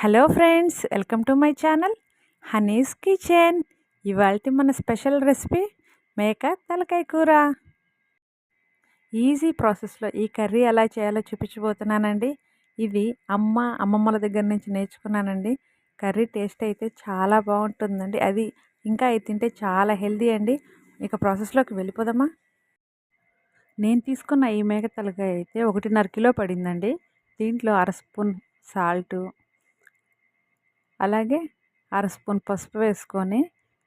Hello friends welcome to my channel honey's kitchen. ఇవాళ మన special recipe మేక తలకాయ కూర. ఈజీ ప్రాసెస్లో ఈ కర్రీ ఎలా చేయాలో చూపించబోతున్నానండి. ఇది అమ్మ అమ్మమ్మల దగ్గర నుంచి నేర్చుకున్నానండి. కర్రీ టేస్ట్ అయితే చాలా బాగుంటుందండి. అది ఇంకా అది తింటే చాలా హెల్దీ అండి. ఇక ప్రాసెస్లోకి వెళ్ళిపోదామా? నేను తీసుకున్న ఈ మేక తలకాయ అయితే ఒకటిన్నర కిలో పడిందండి. దీంట్లో అర స్పూన్ సాల్టు అలాగే అర స్పూన్ పసుపు వేసుకొని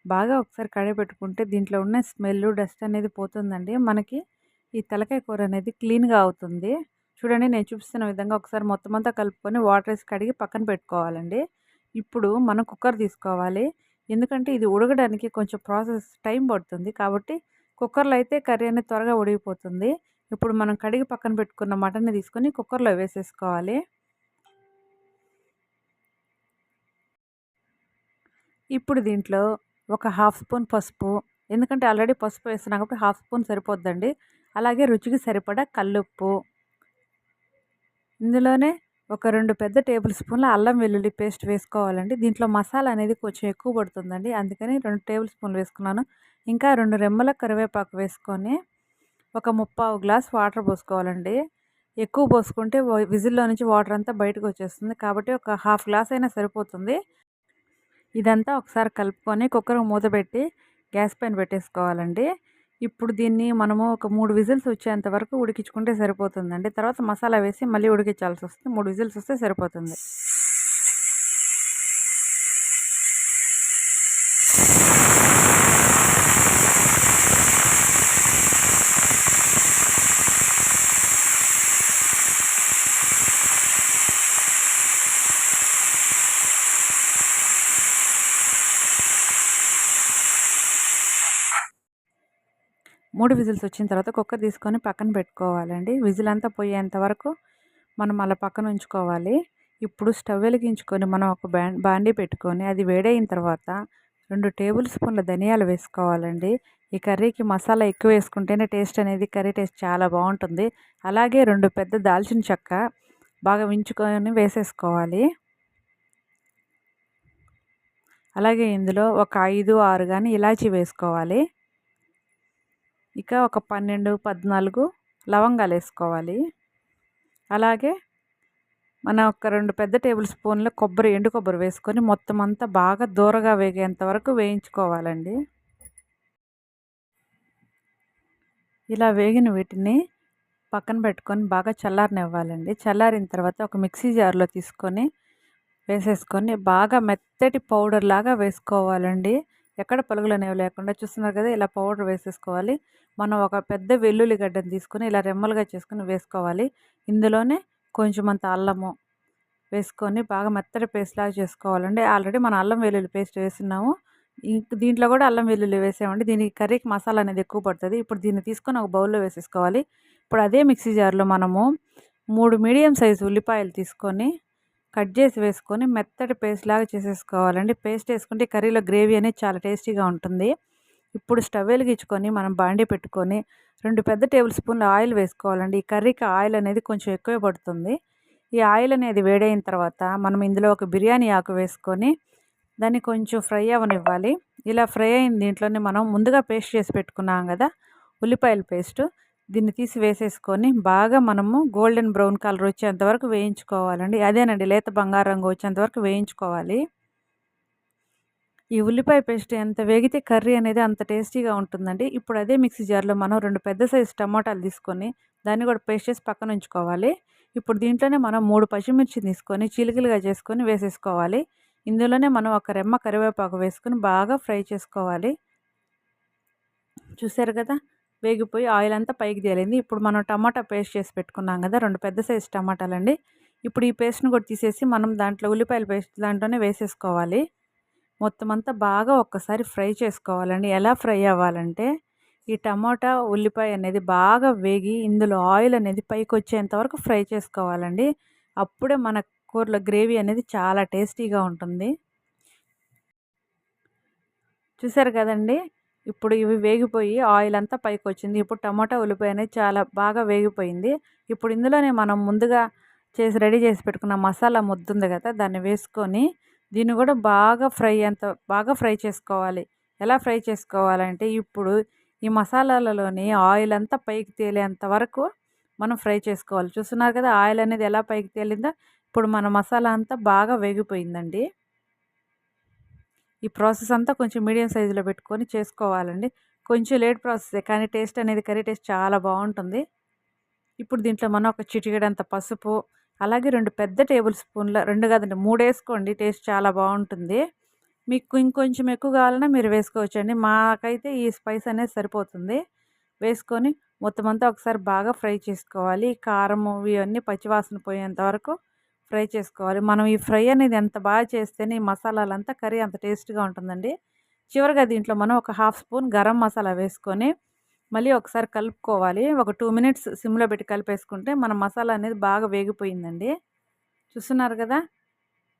బాగా ఒకసారి కడిగి పెట్టుకుంటే దీంట్లో ఉన్న స్మెల్ డస్ట్ అనేది పోతుందండి. మనకి ఈ తలకాయ కూర అనేది క్లీన్గా అవుతుంది. చూడండి నేను చూపిస్తున్న విధంగా ఒకసారి మొత్తం అంతా కలుపుకొని వాటర్ వేసి కడిగి పక్కన పెట్టుకోవాలండి. ఇప్పుడు మనం కుక్కర్ తీసుకోవాలి. ఎందుకంటే ఇది ఉడకడానికి కొంచెం ప్రాసెస్ టైం పడుతుంది కాబట్టి కుక్కర్లో అయితే కర్రీ అనేది త్వరగా ఉడిగిపోతుంది. ఇప్పుడు మనం కడిగి పక్కన పెట్టుకున్న మటన్ని తీసుకొని కుక్కర్లో వేసేసుకోవాలి. ఇప్పుడు దీంట్లో ఒక హాఫ్ స్పూన్ పసుపు ఎందుకంటే ఆల్రెడీ పసుపు వేస్తున్నాం కాబట్టి హాఫ్ స్పూన్ సరిపోద్దండి. అలాగే రుచికి సరిపడా కల్లుప్పు. ఇందులోనే ఒక రెండు పెద్ద టేబుల్ స్పూన్ల అల్లం వెల్లుల్లి పేస్ట్ వేసుకోవాలండి. దీంట్లో మసాలా అనేది కొంచెం ఎక్కువ పడుతుందండి. అందుకని రెండు టేబుల్ స్పూన్లు వేసుకున్నాను. ఇంకా రెండు రెమ్మల కరివేపాకు వేసుకొని ఒక ముప్పావు గ్లాస్ వాటర్ పోసుకోవాలండి. ఎక్కువ పోసుకుంటే విజిల్లో నుంచి వాటర్ అంతా బయటకు వచ్చేస్తుంది. కాబట్టి ఒక హాఫ్ గ్లాస్ అయినా సరిపోతుంది. ఇదంతా ఒకసారి కలుపుకొని కుక్కర్ మూత పెట్టి గ్యాస్ పైన పెట్టేసుకోవాలండి. ఇప్పుడు దీన్ని మనము ఒక మూడు విజిల్స్ వచ్చేంత వరకు ఉడికించుకుంటే సరిపోతుందండి. తర్వాత మసాలా వేసి మళ్ళీ ఉడికించాల్సి వస్తుంది. మూడు విజిల్స్ వస్తే సరిపోతుంది. మూడు విజిల్స్ వచ్చిన తర్వాత కుక్కర్ తీసుకొని పక్కన పెట్టుకోవాలండి. విజిల్ అంతా పోయేంత వరకు మనం అలా పక్కన ఉంచుకోవాలి. ఇప్పుడు స్టవ్ వెలిగించుకొని మనం ఒక బాండీ పెట్టుకొని అది వేడైన తర్వాత రెండు టేబుల్ స్పూన్ల ధనియాలు వేసుకోవాలండి. ఈ కర్రీకి మసాలా ఎక్కువ వేసుకుంటేనే టేస్ట్ అనేది కర్రీ టేస్ట్ చాలా బాగుంటుంది. అలాగే రెండు పెద్ద దాల్చిన చెక్క బాగా వించుకొని వేసేసుకోవాలి. అలాగే ఇందులో ఒక ఐదు ఆరు కానీ ఇలాచీ వేసుకోవాలి. ఇక ఒక పన్నెండు పద్నాలుగు లవంగాలు వేసుకోవాలి. అలాగే మన ఒక రెండు పెద్ద టేబుల్ స్పూన్ల కొబ్బరి ఎండు కొబ్బరి వేసుకొని మొత్తం అంతా బాగా దూరగా వేగేంత వరకు వేయించుకోవాలండి. ఇలా వేగిన వీటిని పక్కన పెట్టుకొని బాగా చల్లారనివ్వాలండి. చల్లారిన తర్వాత ఒక మిక్సీ జార్లో తీసుకొని వేసేసుకొని బాగా మెత్తటి పౌడర్ లాగా వేసుకోవాలండి. ఎక్కడ పలుగులు అనేవి లేకుండా చూస్తున్నారు కదా ఇలా పౌడర్ వేసేసుకోవాలి. మనం ఒక పెద్ద వెల్లుల్లి గడ్డను తీసుకొని ఇలా రెమ్మలుగా చేసుకొని వేసుకోవాలి. ఇందులోనే కొంచెం అంత అల్లము వేసుకొని బాగా మెత్తటి పేస్ట్ లాగా చేసుకోవాలండి. ఆల్రెడీ మన అల్లం వెల్లుల్లి పేస్ట్ వేస్తున్నాము. దీంట్లో కూడా అల్లం వెల్లుల్లి వేసామండి దీనికి కర్రీకి మసాలా అనేది ఎక్కువ పడుతుంది. ఇప్పుడు దీన్ని తీసుకొని ఒక బౌల్లో వేసేసుకోవాలి. ఇప్పుడు అదే మిక్సీ జార్లో మనము మూడు మీడియం సైజు ఉల్లిపాయలు తీసుకొని కట్ చేసి వేసుకొని మెత్తటి పేస్ట్ లాగా చేసేసుకోవాలండి. పేస్ట్ వేసుకుంటే కర్రీలో గ్రేవీ అనేది చాలా టేస్టీగా ఉంటుంది. ఇప్పుడు స్టవ్ వెలిగించుకొని మనం బాండీ పెట్టుకొని రెండు పెద్ద టేబుల్ స్పూన్ల ఆయిల్ వేసుకోవాలండి. ఈ కర్రీకి ఆయిల్ అనేది కొంచెం ఎక్కువ పడుతుంది. ఈ ఆయిల్ అనేది వేడైన తర్వాత మనం ఇందులో ఒక బిర్యానీ ఆకు వేసుకొని దాన్ని కొంచెం ఫ్రై అవ్వనివ్వాలి ఇలా ఫ్రై అయిన దీంట్లోనే మనం ముందుగా పేస్ట్ చేసి పెట్టుకున్నాం కదా ఉల్లిపాయల పేస్టు. దీన్ని తీసి వేసేసుకొని బాగా మనము గోల్డెన్ బ్రౌన్ కలర్ వచ్చేంత వరకు వేయించుకోవాలండి. అదేనండి లేత బంగారు రంగు వచ్చేంత వరకు వేయించుకోవాలి. ఈ ఉల్లిపాయ పేస్ట్ ఎంత వేగితే కర్రీ అనేది అంత టేస్టీగా ఉంటుందండి. ఇప్పుడు అదే మిక్సీ జార్లో మనం రెండు పెద్ద సైజు టమాటాలు తీసుకొని దాన్ని కూడా పేస్ట్ చేసి పక్కన ఉంచుకోవాలి. ఇప్పుడు దీంట్లోనే మనం మూడు పచ్చిమిర్చి తీసుకొని చిలికలుగా చేసుకొని వేసేసుకోవాలి. ఇందులోనే మనం ఒక రెమ్మ కరివేపాకు వేసుకొని బాగా ఫ్రై చేసుకోవాలి. చూసారు కదా? వేగిపోయి ఆయిల్ అంతా పైకి తేలింది. ఇప్పుడు మనం టమాటా పేస్ట్ చేసి పెట్టుకున్నాం కదా రెండు పెద్ద సైజు టమాటాలు అండి ఇప్పుడు ఈ పేస్ట్ని కూడా తీసేసి మనం దాంట్లో ఉల్లిపాయల పేస్ట్ దాంట్లోనే వేసేసుకోవాలి. మొత్తం అంతా బాగా ఒక్కసారి ఫ్రై చేసుకోవాలండి. ఎలా ఫ్రై అవ్వాలంటే ఈ టమాటా ఉల్లిపాయ అనేది బాగా వేగి ఇందులో ఆయిల్ అనేది పైకి వచ్చేంత వరకు ఫ్రై చేసుకోవాలండి. అప్పుడే మన కూరలో గ్రేవీ అనేది చాలా టేస్టీగా ఉంటుంది. చూసారు కదండి? ఇప్పుడు ఇవి వేగిపోయి ఆయిల్ అంతా పైకి వచ్చింది ఇప్పుడు టమాటా ఉల్లిపాయ అనేది చాలా బాగా వేగిపోయింది. ఇప్పుడు ఇందులోనే మనం ముందుగా చేసి రెడీ చేసి పెట్టుకున్న మసాలా ముద్ద ఉంది కదా దాన్ని వేసుకొని దీన్ని కూడా బాగా ఫ్రై అంత బాగా ఫ్రై చేసుకోవాలి. ఎలా ఫ్రై చేసుకోవాలంటే ఇప్పుడు ఈ మసాలాలలోని ఆయిల్ అంతా పైకి తేలేంత వరకు మనం ఫ్రై చేసుకోవాలి. చూస్తున్నారు కదా ఆయిల్ అనేది ఎలా పైకి తేలిందో. ఇప్పుడు మన మసాలా అంతా బాగా వేగిపోయిందండి. ఈ ప్రాసెస్ అంతా కొంచెం మీడియం సైజులో పెట్టుకొని చేసుకోవాలండి. కొంచెం లేట్ ప్రాసెస్ కానీ టేస్ట్ అనేది కర్రీ టేస్ట్ చాలా బాగుంటుంది. ఇప్పుడు దీంట్లో మనం ఒక చిటికెడంత పసుపు అలాగే రెండు పెద్ద టేబుల్ స్పూన్ల రెండు కాదండి మూడు వేసుకోండి టేస్ట్ చాలా బాగుంటుంది. మీకు ఇంకొంచెం ఎక్కువ కావాలన్నా మీరు వేసుకోవచ్చండి. మాకైతే ఈ స్పైస్ అనేది సరిపోతుంది. వేసుకొని మొత్తం అంతా ఒకసారి బాగా ఫ్రై చేసుకోవాలి. కారం ఇవన్నీ పచ్చివాసన పోయేంత వరకు ఫ్రై చేసుకోవాలి. మనం ఈ ఫ్రై అనేది ఎంత బాగా చేస్తేనే ఈ మసాలాలంతా కర్రీ అంత టేస్ట్గా ఉంటుందండి. చివరిగా దీంట్లో మనం ఒక హాఫ్ స్పూన్ గరం మసాలా వేసుకొని మళ్ళీ ఒకసారి కలుపుకోవాలి. ఒక టూ మినిట్స్ సిమ్లో పెట్టి కలిపేసుకుంటే మన మసాలా అనేది బాగా వేగిపోయిందండి. చూస్తున్నారు కదా?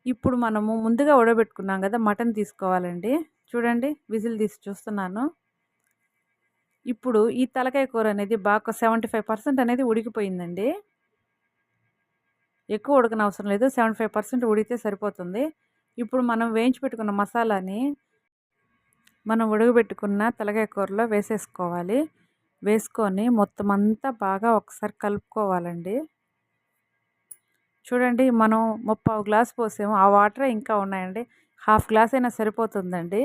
ఇప్పుడు మనము ముందుగా ఉడబెట్టుకున్నాం కదా మటన్ తీసుకోవాలండి. చూడండి విజిల్ తీసి చూస్తున్నాను. ఇప్పుడు ఈ తలకాయ కూర అనేది బాగా సెవెంటీ ఫైవ్ పర్సెంట్ అనేది ఉడికిపోయిందండి. ఎక్కువ ఉడకన అవసరం లేదు. సెవెంటీ ఫైవ్ పర్సెంట్ ఉడికితే సరిపోతుంది. ఇప్పుడు మనం వేయించి పెట్టుకున్న మసాలాని మనం ఉడకబెట్టుకున్న తెలగాయ కూరలో వేసేసుకోవాలి. వేసుకొని మొత్తం అంతా బాగా ఒకసారి కలుపుకోవాలండి. చూడండి మనం ముప్పావు గ్లాస్ పోసాము. ఆ వాటర్ ఇంకా ఉన్నాయండి. హాఫ్ గ్లాస్ అయినా సరిపోతుందండి.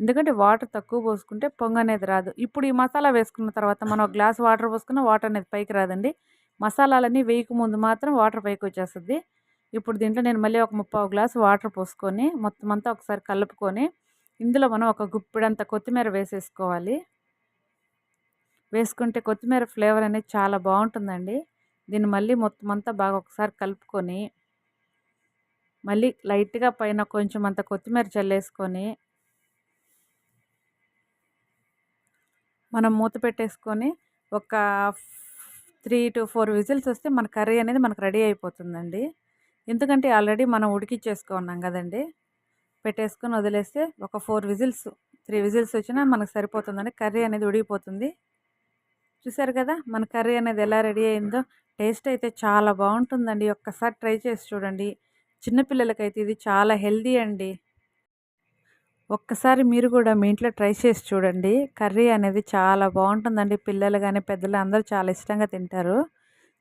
ఎందుకంటే వాటర్ తక్కువ పోసుకుంటే పొంగ అనేది రాదు. ఇప్పుడు ఈ మసాలా వేసుకున్న తర్వాత మనం ఒక గ్లాస్ వాటర్ పోసుకున్న వాటర్ అనేది పైకి రాదండి. మసాలాలన్నీ వేయకముందు మాత్రం వాటర్ పైకి వచ్చేస్తుంది ఇప్పుడు దీంట్లో నేను మళ్ళీ ఒక ముప్పావు గ్లాస్ వాటర్ పోసుకొని మొత్తం అంతా ఒకసారి కలుపుకొని ఇందులో మనం ఒక గుప్పిడంత కొత్తిమీర వేసేసుకోవాలి. వేసుకుంటే కొత్తిమీర ఫ్లేవర్ అనేది చాలా బాగుంటుందండి. దీన్ని మళ్ళీ మొత్తం అంతా బాగా ఒకసారి కలుపుకొని మళ్ళీ లైట్గా పైన కొంచెం అంత కొత్తిమీర చల్లేసుకొని మనం మూత పెట్టేసుకొని ఒక త్రీ టు ఫోర్ విజిల్స్ వస్తే మన కర్రీ అనేది మనకు రెడీ అయిపోతుందండి. ఎందుకంటే ఆల్రెడీ మనం ఉడికిచ్చేసుకున్నాం కదండి. పెట్టేసుకొని వదిలేస్తే ఒక ఫోర్ విజిల్స్ త్రీ విజిల్స్ వచ్చినా మనకు సరిపోతుందండి. కర్రీ అనేది ఉడికిపోతుంది. చూసారు కదా మన కర్రీ అనేది ఎలా రెడీ అయిందో. టేస్ట్ అయితే చాలా బాగుంటుందండి. ఒక్కసారి ట్రై చేసి చూడండి. చిన్నపిల్లలకైతే ఇది చాలా హెల్దీ అండి. ఒక్కసారి మీరు కూడా మీ ఇంట్లో ట్రై చేసి చూడండి. కర్రీ అనేది చాలా బాగుంటుందండి. పిల్లలు కానీ పెద్దలు అందరూ చాలా ఇష్టంగా తింటారు.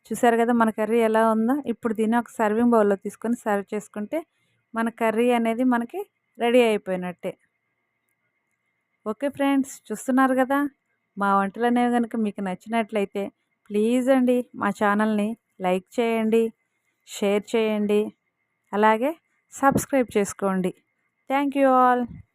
చూసారు కదా మన కర్రీ ఎలా ఉందో? ఇప్పుడు దీన్ని ఒక సర్వింగ్ బౌల్లో తీసుకొని సర్వ్ చేసుకుంటే మన కర్రీ అనేది మనకి రెడీ అయిపోయినట్టే. ఓకే ఫ్రెండ్స్ చూస్తున్నారు కదా? మా వంటలు అనేవి కనుక మీకు నచ్చినట్లయితే ప్లీజ్ అండి మా ఛానల్ని లైక్ చేయండి షేర్ చేయండి అలాగే సబ్స్క్రైబ్ చేసుకోండి. Thank you all.